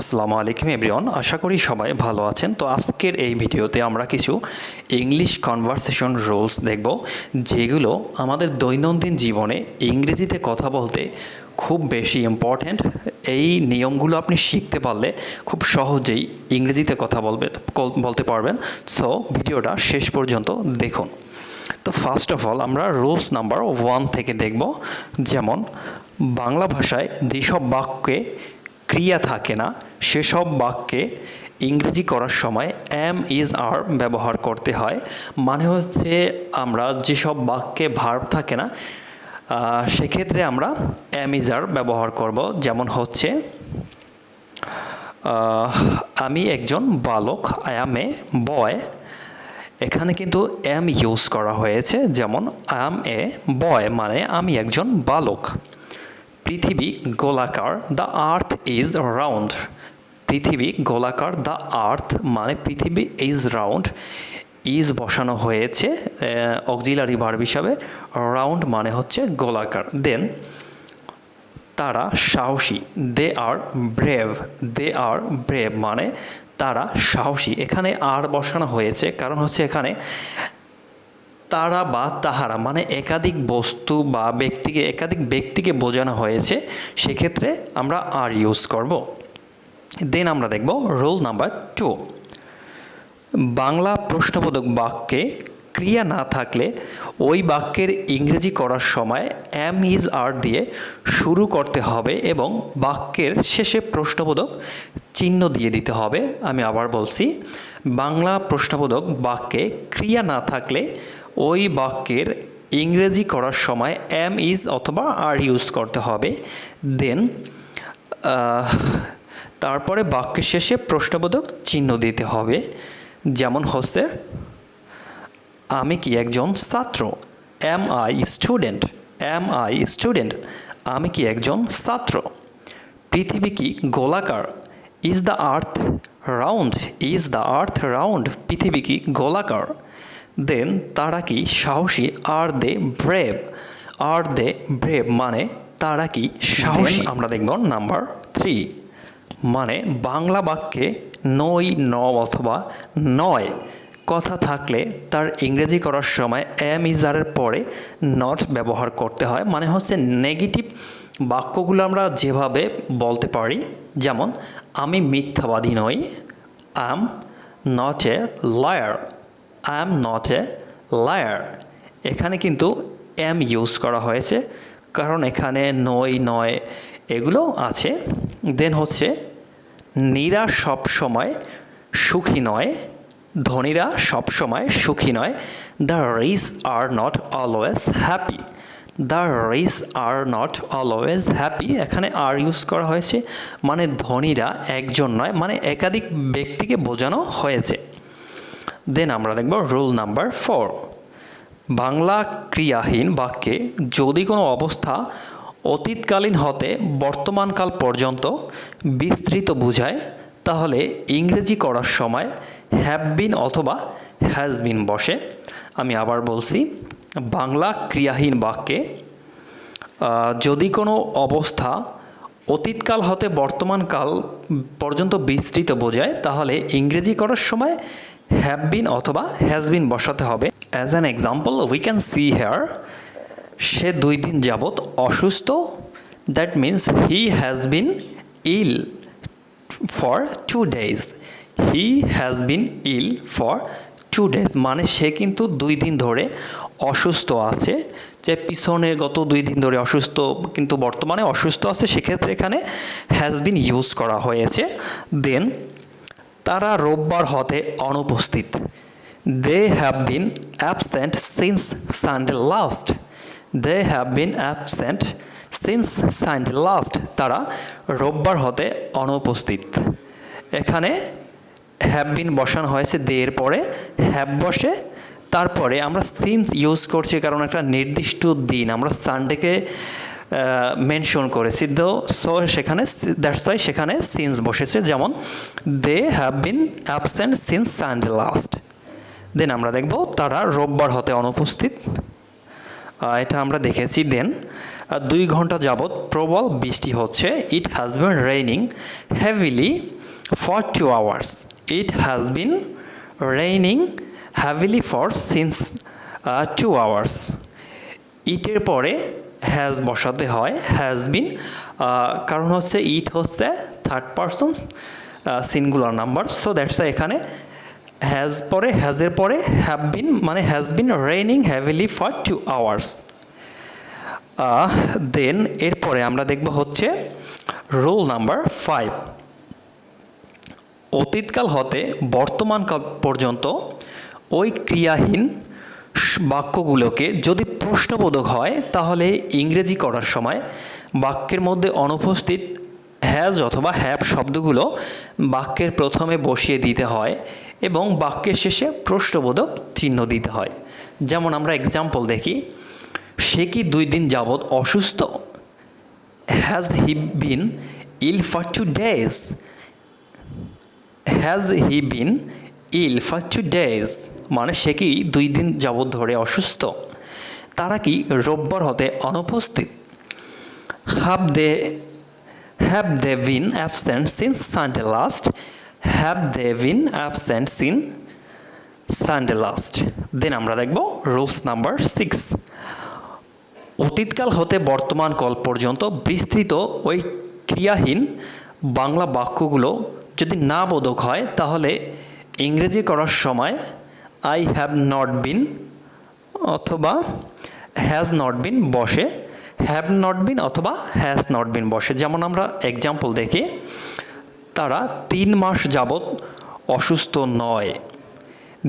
আসসালামু আলাইকুম এভরিওয়ান, আশা করি সবাই ভালো আছেন। তো আজকের এই ভিডিওতে আমরা কিছু ইংলিশ কনভারসেশন রুলস দেখব, যেগুলো আমাদের দৈনন্দিন জীবনে ইংরেজিতে কথা বলতে খুব বেশি ইম্পর্ট্যান্ট এই নিয়মগুলো আপনি শিখতে পারলে খুব সহজেই ইংরেজিতে কথা বলবে বলতে পারবেন। সো ভিডিওটা শেষ পর্যন্ত দেখুন। তো ফার্স্ট অফ অল আমরা রুলস নাম্বার ওয়ান থেকে দেখব, যেমন বাংলা ভাষায় যেসব বাক্যে ক্রিয়া থাকে না, সেসব বাক্যে ইংরেজি করার সময় অ্যাম ইজ আর ব্যবহার করতে হয়। মানে হচ্ছে আমরা যেসব বাক্যে ভার্ব থাকে না সেক্ষেত্রে আমরা অ্যাম ইজ আর ব্যবহার করব। যেমন হচ্ছে আমি একজন বালক আই অ্যাম এ বয় এখানে কিন্তু অ্যাম ইউজ করা হয়েছে, যেমন আই অ্যাম এ বয় মানে আমি একজন বালক। পৃথিবী গোলাকার দ্য আর্থ ইজ রাউন্ড পৃথিবী গোলাকার দ্য আর্থ মানে পৃথিবী ইজ রাউন্ড ইজ বসানো হয়েছে অক্সিলারি ভার্ব হিসাবে। রাউন্ড মানে হচ্ছে গোলাকার। দেন তারা সাহসী। দে আর ব্রেভ দে আর ব্রেভ মানে তারা সাহসী। এখানে আর বসানো হয়েছে, কারণ হচ্ছে এখানে তারা বা তাহারা মানে একাধিক বস্তু বা ব্যক্তিকে, একাধিক ব্যক্তিকে বোঝানো হয়েছে, সেক্ষেত্রে আমরা আর ইউজ করব। দেন আমরা দেখব রোল নাম্বার টু বাংলা প্রশ্নবোধক বাক্যে ক্রিয়া না থাকলে ওই বাক্যের ইংরেজি করার সময় এম ইজ আর দিয়ে শুরু করতে হবে এবং বাক্যের শেষে প্রশ্নবোধক চিহ্ন দিয়ে দিতে হবে। আমি আবার বলছি, বাংলা প্রশ্নবোধক বাক্যে ক্রিয়া না থাকলে ওই বাক্যের ইংরেজি করার সময় এম ইজ অথবা আর ইউজ করতে হবে। দেন তারপরে বাক্যের শেষে প্রশ্নবোধক চিহ্ন দিতে হবে। যেমন হচ্ছে, আমি কি একজন ছাত্র? Am I student am I student আমি কি একজন ছাত্র? পৃথিবী কি গোলাকার? Is the earth round is the earth round পৃথিবী কি গোলাকার? দেন তারা কি সাহসী? আর দে ব্রেভ। আর দে ব্রেভ মানে তারা কি সাহসী? আমরা দেখব নাম্বার থ্রি। মানে বাংলা বাক্যে নই ন অথবা নয় কথা থাকলে তার ইংরেজি করার সময় এম ইজারের পরে নট ব্যবহার করতে হয়। মানে হচ্ছে নেগেটিভ বাক্যগুলো আমরা যেভাবে বলতে পারি যেমন আমি মিথ্যাবাদী নই am not a liar I am not a liar এখানে কিন্তু এম ইউজ করা হয়েছে, কারণ এখানে নই নয় এগুলো আছে। দেন হচ্ছে, নীরা সব সময় সুখী নয়, ধনীরা সব সময় সুখী নয়। The rich are not always happy the rich are not always happy এখানে আর ইউজ করা হয়েছে মানে ধনীরা একজন নয় মানে একাধিক ব্যক্তিকে বোঝানো হয়েছে। দেন আমরা দেখব রুল নাম্বার ফোর বাংলা ক্রিয়াহীন বাক্যে যদি কোনো অবস্থা অতীতকালীন হতে বর্তমানকাল পর্যন্ত বিস্তৃত বোঝায়, তাহলে ইংরেজি করার সময় হ্যাভ বিন অথবা হ্যাজ বিন বসে। আমি আবার বলছি, বাংলা ক্রিয়াহীন বাক্যে যদি কোনো অবস্থা অতীতকাল হতে বর্তমানকাল পর্যন্ত বিস্তৃত বোঝায়, তাহলে ইংরেজি করার সময় হ্যাভ বিন অথবা হ্যাজ বিন বসাতে হবে। As an example we can see here সে দুই দিন যাবৎ অসুস্থ। That means he has been ill for two days he has been ill for two days মানে সে কিন্তু দুই দিন ধরে অসুস্থ আছে। যে পিছনে গত দুই দিন ধরে অসুস্থ, কিন্তু বর্তমানে অসুস্থ আছে, সেক্ষেত্রে এখানে হ্যাজ বিন ইউজ করা হয়েছে। দেন তারা রোববার হতে অনুপস্থিত। They have been absent since Sunday last they have been absent since Sunday last তারা রোববার হতে অনুপস্থিত। এখানে হ্যাভ বিন বসানো হয়েছে। দে এর পরে হ্যাভ বসে। তারপরে আমরা সিন্স ইউজ করছি কারণ একটা নির্দিষ্ট দিন। আমরা সানডেকে মেনশন করেছি। দো সো সেখানে দ্যাটস ওয়াই সেখানে সিন্স বসেছে। যেমন they have been absent since Sunday last then আমরা দেখব, তারা রোববার হতে অনুপস্থিত। এটা আমরা দেখেছি। দেন দুই ঘণ্টা যাবৎ প্রবল বৃষ্টি হচ্ছে। It has been raining heavily for two hours it has been raining heavily for since two hours ইটের পরে হ্যাজ বসাতে হয় হ্যাজ বিন কারণ হচ্ছে ইট হচ্ছে third person singular number so that's এখানে হ্যাজ পরে হ্যাজের পরে হ্যাভ বিন মানে has been raining heavily for two hours then এরপরে আমরা দেখব হচ্ছে রুল নাম্বার ফাইভ অতীতকাল হতে বর্তমান কাল পর্যন্ত ওই ক্রিয়াহীন বাক্যগুলোকে যদি প্রশ্নবোধক হয়, তাহলে ইংরেজি করার সময় বাক্যের মধ্যে অনুপস্থিত হ্যাজ অথবা হ্যাভ শব্দগুলো বাক্যের প্রথমে বসিয়ে দিতে হয় এবং বাক্যের শেষে প্রশ্নবোধক চিহ্ন দিতে হয়। যেমন আমরা এক্সাম্পল দেখি, সে কি দুই দিন যাবৎ অসুস্থ? Has he been ill for two days has he been ill for two days মানে সে কি দুই দিন যাবৎ ধরে অসুস্থ? তারা কি রোববার হতে অনুপস্থিত? Have they have they been absent since Sunday last. Have they been absent since Sunday last. Then আমরা দেখব রুলস নাম্বার সিক্স। অতীতকাল হতে বর্তমান কাল পর্যন্ত বিস্তৃত ওই ক্রিয়াহীন বাংলা বাক্যগুলো যদি না বোধক হয়, তাহলে ইংরেজি করার সময় আই হ্যাভ নট বিন অথবা হ্যাজ নট বিন বসে হ্যাভ নট বিন অথবা হ্যাজ নট বিন বসে। যেমন আমরা এক্সাম্পল দেখি, তারা তিন মাস যাবৎ অসুস্থ নয়।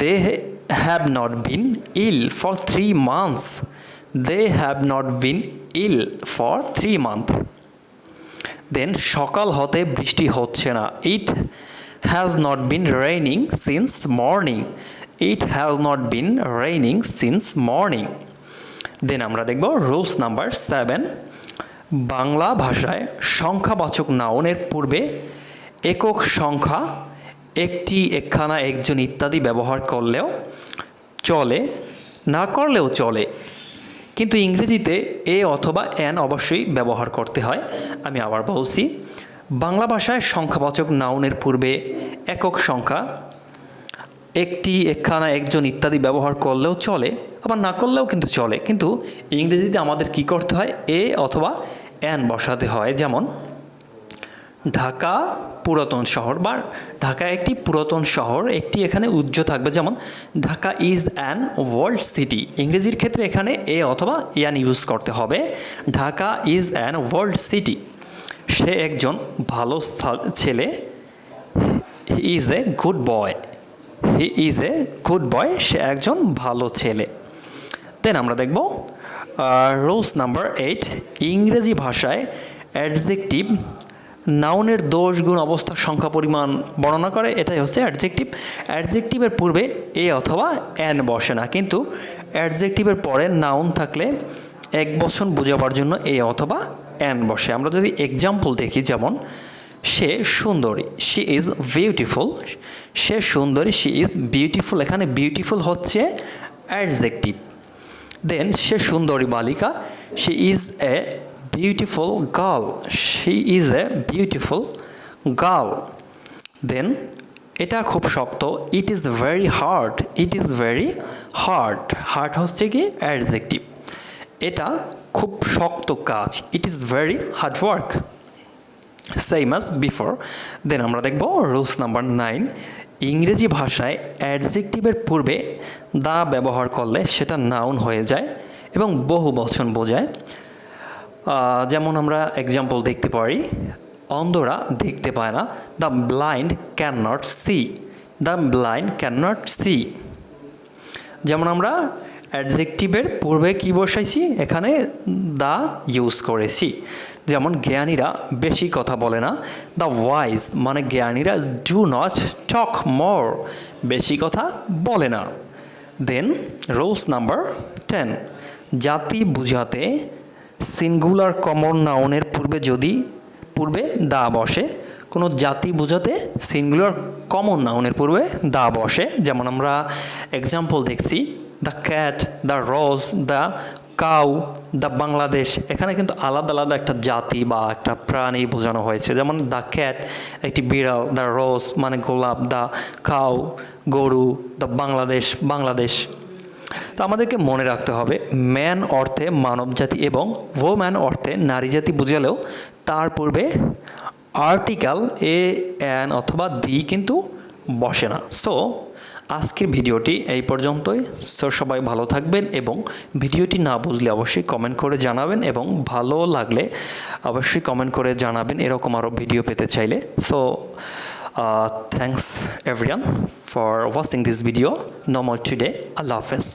They have not been ill for three months they have not been ill for three month then সকাল হতে বৃষ্টি হচ্ছে না। It has not been raining since morning it has not been raining since morning then আমরা দেখব rules number seven Bangla ভাষায় সংখ্যাবাচক নাউনের পূর্বে একক সংখ্যা, একটি, একখানা, একজন ইত্যাদি ব্যবহার করলেও চলে, না করলেও চলে। কিন্তু ইংরেজিতে এ অথবা অ্যান অবশ্যই ব্যবহার করতে হয়। আমি আবার বলছি, বাংলা ভাষায় সংখ্যাবাচক নাউনের পূর্বে একক সংখ্যা একটি একখানা একজন ইত্যাদি ব্যবহার করলেও চলে আবার না করলেও কিন্তু চলে কিন্তু ইংরেজিতে আমাদের কি করতে হয় এ অথবা অ্যান বসাতে হয় যেমন ঢাকা পুরাতন শহর বা ঢাকা একটি পুরাতন শহর একটি এখানে উজ্জ্ব থাকবে যেমন Dhaka is an world city ইংরেজির ক্ষেত্রে এখানে এ অথবা ইয়ান ইউজ করতে হবে Dhaka is an world city সে একজন ভালো ছেলে is a good boy he is a good boy সে একজন ভালো ছেলে। দেন আমরা দেখব রুলস নাম্বার এইট ইংরেজি ভাষায় অ্যাডজেক্টিভ নাউনের দোষ গুণ অবস্থা সংখ্যা পরিমাণ বর্ণনা করে। এটাই হচ্ছে অ্যাডজেক্টিভ অ্যাডজেক্টিভের পূর্বে এ অথবা অ্যান বসে না। কিন্তু অ্যাডজেক্টিভের পরে নাউন থাকলে এক বছর বোঝাবার জন্য এ অথবা অ্যান বসে। আমরা যদি এক্সাম্পল দেখি, যেমন সে সুন্দরী শি ইজ বিউটিফুল সে সুন্দরী শি ইজ বিউটিফুল এখানে বিউটিফুল হচ্ছে অ্যাডজেক্টিভ দেন সে সুন্দরী বালিকা she is a beautiful girl she is a beautiful girl then এটা খুব শক্ত it is very hard it is very hard hard হচ্ছে কি? অ্যাডজেক্টিভ এটা খুব শক্ত কাজ it is very hard work same as before then আমরা দেখব রুলস নাম্বার নাইন ইংরেজি ভাষায় অ্যাডজেক্টিভের পূর্বে দা ব্যবহার করলে সেটা নাউন হয়ে যায় এবং বহু বচন বোঝায়। যেমন আমরা এক্সাম্পল দেখতে পারি, অন্ধরা দেখতে পায় না the blind can not see the blind can not see যেমন আমরা অ্যাডজেক্টিভের পূর্বে কি বসাইছি? এখানে দা ইউজ করেছি। যেমন জ্ঞানীরা বেশি কথা বলে না দ্য ওয়াইজ মানে জ্ঞানীরা ডু নট টক মোর বেশি কথা বলে না। দেন রুলস নাম্বার টেন জাতি বুঝাতে সিঙ্গুলার কমন নাউনের পূর্বে যদি, পূর্বে দা বসে, কোনো জাতি বোঝাতে সিঙ্গুলার কমন নাউনের পূর্বে দা বসে। যেমন আমরা এক্সাম্পল দেখছি the cat the rose the cow the Bangladesh, এখানে কিন্তু আলাদা আলাদা একটা জাতি বা একটা প্রাণী বোঝানো হয়েছে। যেমন দ্য ক্যাট, একটি বিড়াল, দ্য রোজ মানে গোলাপ, দ্য কাউ, গরু, দ্য বাংলাদেশ বাংলাদেশ। তো আমাদেরকে মনে রাখতে হবে, ম্যান অর্থে মানব জাতি এবং ওম্যান অর্থে নারী জাতি বুঝালেও তার পূর্বে আর্টিকেল এ অ্যান অথবা দি কিন্তু বসে না। সো আজকের ভিডিওটি এই পর্যন্তই। সো সবাই ভালো থাকবেন এবং ভিডিওটি না বুঝলে অবশ্যই কমেন্ট করে জানাবেন এবং ভালো লাগলে অবশ্যই কমেন্ট করে জানাবেন এরকম আরও ভিডিও পেতে চাইলে। So thanks everyone for watching this video no more today আল্লাহ হাফেজ।